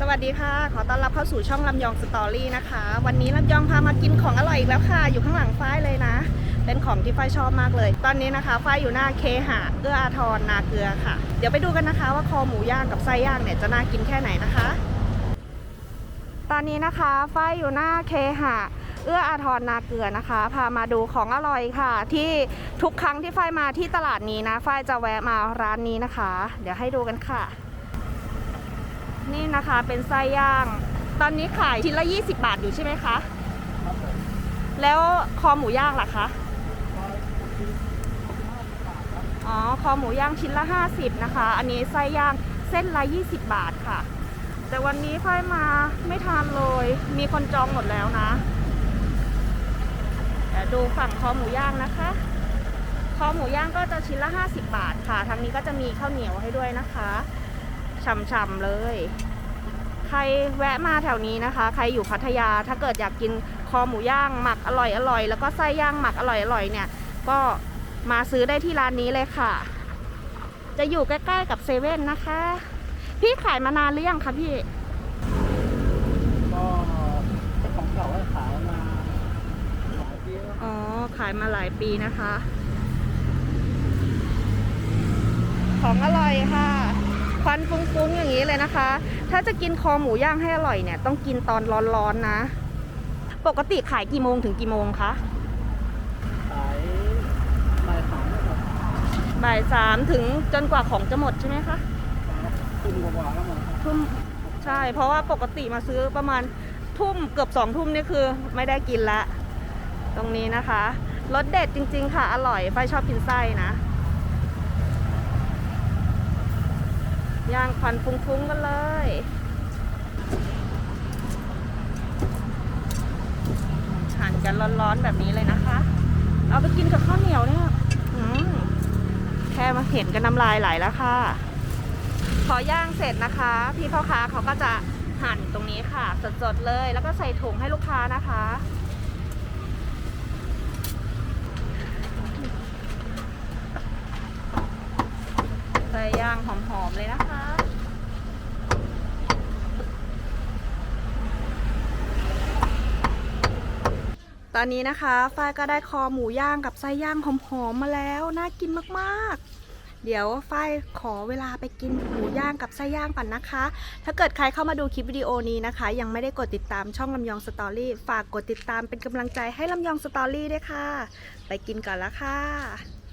สวัสดีค่ะ ขอต้อนรับเข้าสู่ช่องลำยองสตอรี่นะคะ วันนี้ลำยองพามากินของอร่อยอีกแล้วค่ะ อยู่ข้างหลังฝ้ายเลยนะ เป็นของที่ฝ้ายชอบมากเลย ตอนนี้นะคะฝ้ายอยู่หน้าเคหะเอื้ออาทรนาเกลือค่ะ เดี๋ยวไปดูกันนะคะว่าคอหมูย่างกับไส้ย่างเนี่ยจะน่ากินแค่ไหนนะคะ ตอนนี้นะคะฝ้ายอยู่หน้าเคหะเอื้ออาทรนาเกลือนะคะ พามาดูของอร่อยค่ะ ที่ทุกครั้งที่ฝ้ายมาที่ตลาดนี้นะฝ้ายจะแวะมาร้านนี้นะคะ เดี๋ยวให้ดูกันค่ะ นี่นะคะเป็นไส้ย่าง ตอนนี้ขายชิ้นละ 20 บาทอยู่ใช่ไหมคะ แล้วคอหมูย่างล่ะคะ อ๋อ คอหมูย่างชิ้นละ 50 นะคะ อันนี้ไส้ย่างเส้นละ 20 บาทค่ะ แต่วันนี้ค่อยมาไม่ทานเลย มีคนจองหมดแล้วนะเดี๋ยวดูฝั่งคอหมูย่างนะคะ คอหมูย่างก็จะชิ้นละ 50 บาทค่ะ ทางนี้ก็จะมีข้าวเหนียวให้ด้วยนะคะ ฉ่ำๆเลย ใครแวะมาแถวนี้นะคะ ใครอยู่พัทยาถ้าเกิดอยากกินคอหมูย่างหมักอร่อยอร่อยแล้วก็ไส้ย่างหมักอร่อยอร่อยเนี่ย ก็มาซื้อได้ที่ร้านนี้เลยค่ะ จะอยู่ใกล้ๆกับเซเว่นนะคะ พี่ขายมานานหรือยังคะพี่ก็ของเก่าก็ขายมาหลายปีแล้วอ๋อขายมาหลายปีนะคะ ของอร่อยค่ะ ควันฟุ้งๆอย่างนี้เลยนะคะ ถ้าจะกินคอหมูย่างให้อร่อยเนี่ยต้องกินตอนร้อนๆนะ ปกติขายกี่โมงถึงกี่โมงคะขายบ่ายสามแล้วก็บ่ายสามถึงจนกว่าของจะหมดใช่ไหมคะทุ่มกว่าๆแล้วมั้งครับทุ่มใช่ เพราะว่าปกติมาซื้อประมาณทุ่มเกือบสองทุ่มนี่คือไม่ได้กินละ ตรงนี้นะคะรสเด็ดจริง ๆ ค่ะ อร่อยไฟชอบกินไส้นะ ย่างควันฟุ้งๆกันเลย หั่นกันร้อนๆแบบนี้เลยนะคะ เอาไปกินกับข้าวเหนียวเนี่ยแค่มาเห็นกันน้ำลายไหลแล้วค่ะ พอย่างเสร็จนะคะ พี่พ่อค้าเขาก็จะหั่นตรงนี้ค่ะ สดๆเลย แล้วก็ใส่ถุงให้ลูกค้านะคะ ใส่ย่างหอมๆเลยนะคะ ตอนนี้นะคะฝ้ายก็ได้คอหมูย่างกับไส้ย่างหอมๆมาแล้ว น่ากินมากๆเดี๋ยวฝ้ายขอเวลาไปกินหมูย่างกับไส้ย่างก่อนนะคะ ถ้าเกิดใครเข้ามาดูคลิปวิดีโอนี้นะคะ ยังไม่ได้กดติดตามช่องลำยองสตอรี่ ฝากกดติดตามเป็นกำลังใจให้ลำยองสตอรี่ด้วยค่ะ ไปกินก่อนล้วค่ะ